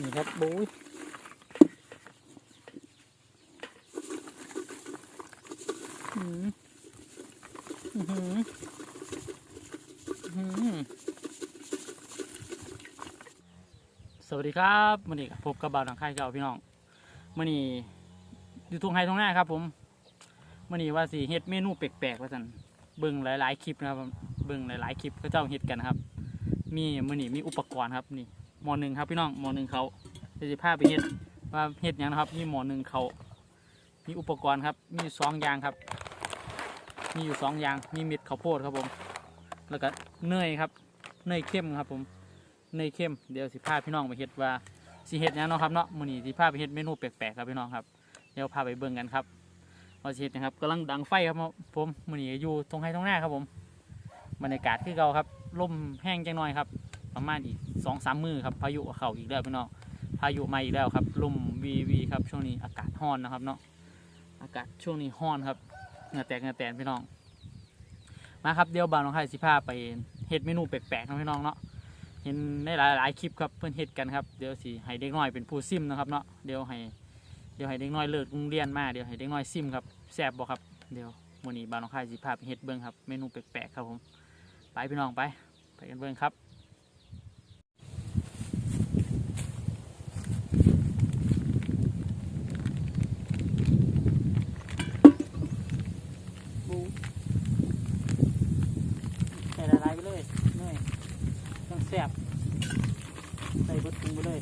นี่ครับบุ้ยอืมอื้อหืออื้อหือสวัสดีครับมื่อนี้พบกับบ่าวหนังค่ายเก่าพี่น้องมื่อนี้อยู่ทุ่งไฮทุ่งหน้าครับ ผมมื่อนี้ว่าสิเฮ็ดเมนูแปลกๆว่าสันเบิ่งหลายๆคลิปนะครับเบิ่งหลายๆคลิปก็เจ้าเฮ็ดกันครับ มีมื่อนี้มีอุปกรณ์ครับนี่ หมอหนึ่งครับพี่น้องหมอหนึ่งเขาเดี๋ยวจะพาไปเฮ็ดว่าเฮ็ดยังนะครับมีหมอหนึ่งเขามีอุปกรณ์ครับ มีสองอย่างครับ มีอยู่สองอย่างมีเม็ดข้าวโพดครับผม แล้วก็เนยครับเนยเข้มครับผมเนยเข้มเดี๋ยวสิพาพี่น้องไปเฮ็ดว่าสิเฮ็ดยังเนาะครับเนาะมื้อนี้สิพาไปเฮ็ดเมนูแปลกๆครับพี่น้องครับเดี๋ยวพาไปเบิ่งกันครับว่าสิเฮ็ดหยังครับกำลังดังไฟครับผมมื้อนี้อยู่ตรงไห้ตรงหน้าครับผมบรรยากาศคือเก่าครับลมแห้งจังหน่อยครับ ประมาณอีกสองสามมือครับพายุเข้าอีกแล้วพี่น้องพายุมาอีกแล้วครับลมวีวีครับช่วงนี้อากาศร้อนนะครับเนาะอากาศช่วงนี้ร้อนครับเงื่อแตกเงื่อแตนพี่น้องมาครับเดี๋ยวบางน้องไข่สิพาไปเฮ็ดเมนูแปลกๆนะพี่น้องเนาะเห็นในหลายๆคลิปครับเพื่อนเฮ็ดกันครับเดี๋ยวสิให้เด็กน้อยเป็นผู้ซิมนะครับเนาะเดี๋ยวให้เดี๋ยวให้เด็กน้อยเลิกโรงเรียนมาเดี๋ยวให้เด็กน้อยซิมครับแซ่บบ่ครับเดี๋ยวมื้อนี้บางน้องไข่สิพาไปเฮ็ดเบิ่งครับเมนูแปลกๆครับผมไปพี่น้องไปไปกันเบิ่งครับใส่ละลายไปเลยเนยต้องแซ่บ ใส่เบดถุงไปเลย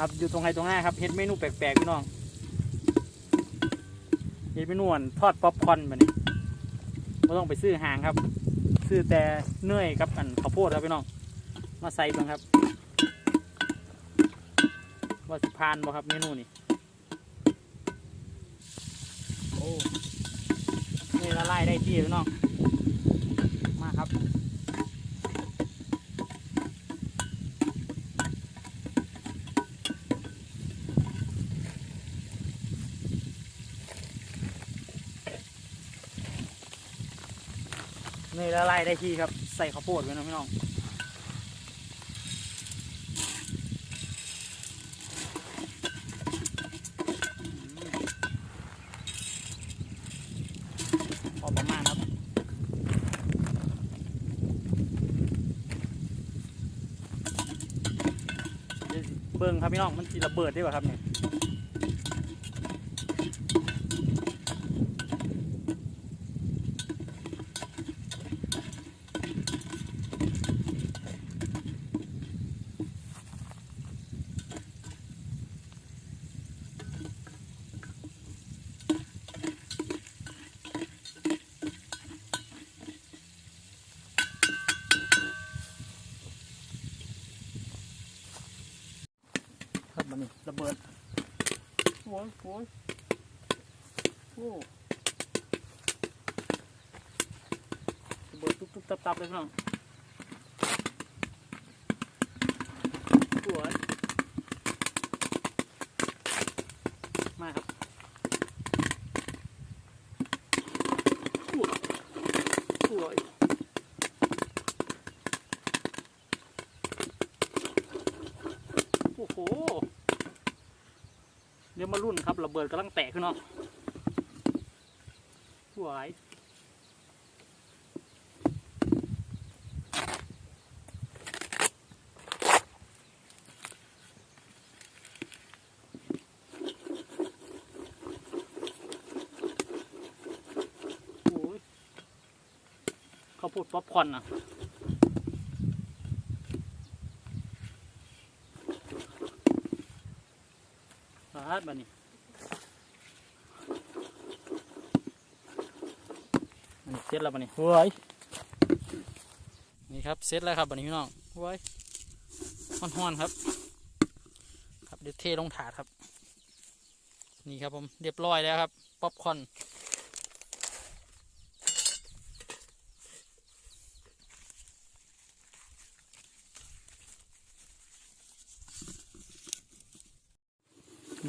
ครับอยู่ตรงไหนตรงหน้าครับเฮ็ดเมนูแปลกๆพี่น้องเฮ็ดเมนูอั่นทอดป๊อปคอร์นแบบนี้ไม่ต้องไปซื้อหางครับ ซื้อแต่เนื่ยกับอันข้าวโพดครับพี่น้อง มาใส่บิ่งครับ ว่าสิพานบ่ครับเมนูนี้โอ้นี่ละลายได้ที่พี่น้องมาครับ นยละลายได้ที่ครับ ใส่ข้าวโพดไว้นะพี่น้องพอประมาณครับเบิ่งครับพี่น้องมันจีระเบิดได้ป่ะครับเนี่ย นี่ระเบิดโอ้ยโอ้ยโอ้ระเบิดตุ๊บตุ๊บตับตับเลยพี่น้องสวยมาครับสวยสวยโอ้โห เดี๋ยวมารุ่นครับระเบิดกำลังแตกขึ้นเนาะสวยโอ้ยข้าวโพดป๊อปคอนอะ ดบันี้นี่เสร็จแล้วบันี่เฮ้ยนี่ครับเสร็จแล้วครับบัดนี้พี่น้องเฮ้ยห้อนห่อนครับ ครับเดี๋ยวเทลงถาดครับ นี่ครับผมเรียบร้อยแล้วครับ ป๊อปคอน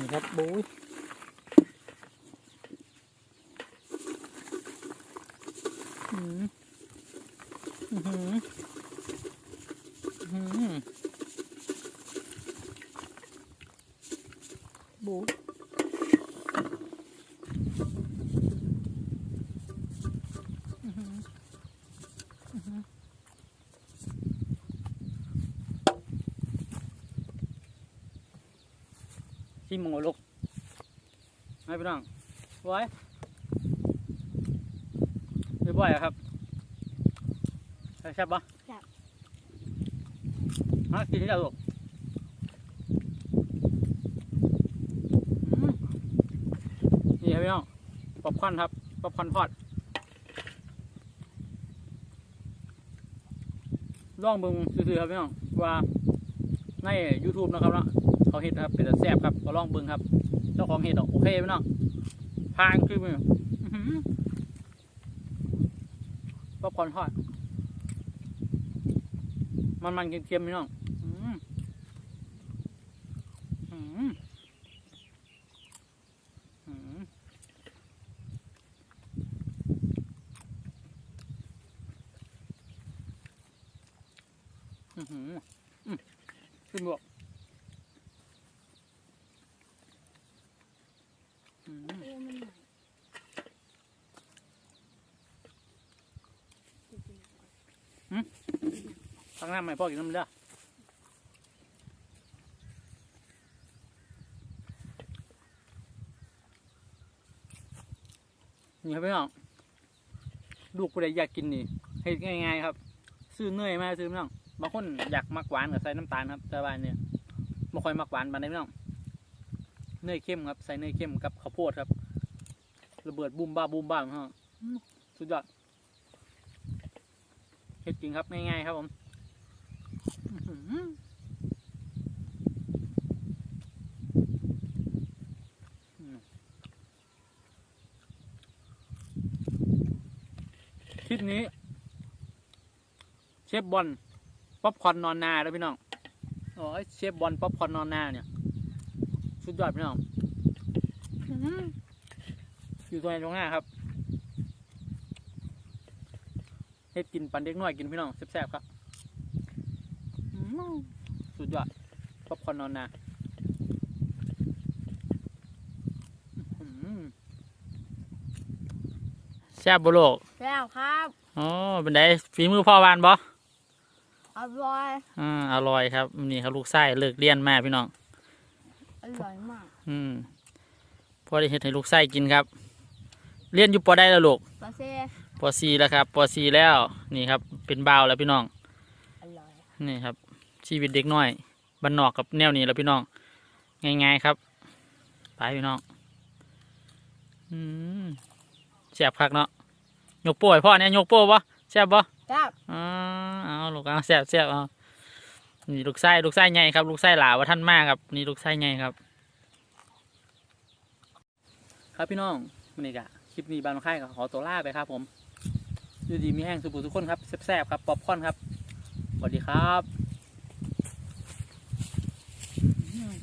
นี่ครับบู๊ยอืมอื้อหืออื้อหือบู๊ย ชิมมงลูกให้พี่น้องไว้เรียบร้อยแล้วครับแซ่บปะแซ่บมากินที่เราลูกอืมนี่ครับพี่น้องป๊อปคอร์นครับป๊อปคอร์นทอดลองเบิ่งซื่อๆครับพี่น้องว่าใน YouTube นะครับเนาะ เขาเห็ดครับเป็นแต่แซ่บครับก็ลองเบิ่งครับ เจ้าของเห็ดโอเคไหมน้องพางคือมืออื้อหือป๊อปคอร์นทอด มันมันเค็มๆไหมน้องอืมอืมอืมอื้อหืออืมขึ้นบวก อืม เออมันหน่อย ข้า งน้าไม่พ่อกินน้ำเลือนี่ครับพี่น้องลูกผู้ใดอยากกินนี่เฮ็ดง่ายๆครับ ซื้อเนยมาซื้อพี่น้องบางคนอยากมักหวานกับใส่น้ำตาลครับแต่ว่าเนี่ยไม่ค่อยมักหวานปานใดพี่น้องเนยเข้มครับใส่เนยเข้มกับข้าวโพดครับระเบิดบูมบ้าบูมบ้าฮะอื้อสุดยอดเฮ็ดจริงครับง่ายๆครับผม คลิปนี้ เชฟบอลป๊อปคอนนอนนาแล้วพี่น้องโอ้ยเชฟบอลป๊อปคอนนอนนาเนี่ยสุดยอดพี่น้องอยู่ตรงไหนตรงหน้าครับเฮ็ดกินปันเด็กน้อยกินพี่น้องแซ่บๆครับ สุดยอดป๊อปคอร์นนอนนาอื้อหือแซ่บบุโลกแล้วครับอ๋อเป็นไดฝีมือพ่อวานบ่อร่อยอ่าอร่อยครับ นี่ครับลูกไส้เลิกเรียนมาพี่น้อง อร่อยมาก อืมพอได้เห็ดให้ลูกไส้กินครับ เรียนอยู่ปอได้แล้วลูกปลาเซ่ปอซีแล้วครับปอซีแล้ว นี่ครับ เป็นบ่าวแล้วพี่น้อง อร่อย นี่ครับ ชีวิตเด็กน้อยบ้านนอกกับแนวนี้แล้วพี่น้อง ง่ายๆครับ ไปพี่น้องอืมแซ่บคักเนาะยกโป้ให้พ่อเนี่ยยกโป้ปะแซ่บปะครับอ๋อเอาลูกเอาแซ่บแซ่บเอานี่ลูกไส้ลูกไส้ใหญ่ครับ ลูกไส้หลาว่าท่านมากครับ นี่ลูกไส้ใหญ่ครับ ครับพี่น้องวันนี้กะคลิปนี้บานค่ายก็ขอตัวลาไปครับผมอยู่ดีมีแห้งสุบุทุกคนครับแซ่บๆครับ ป๊อปคอร์นครับสวัสดีครับ หน่อย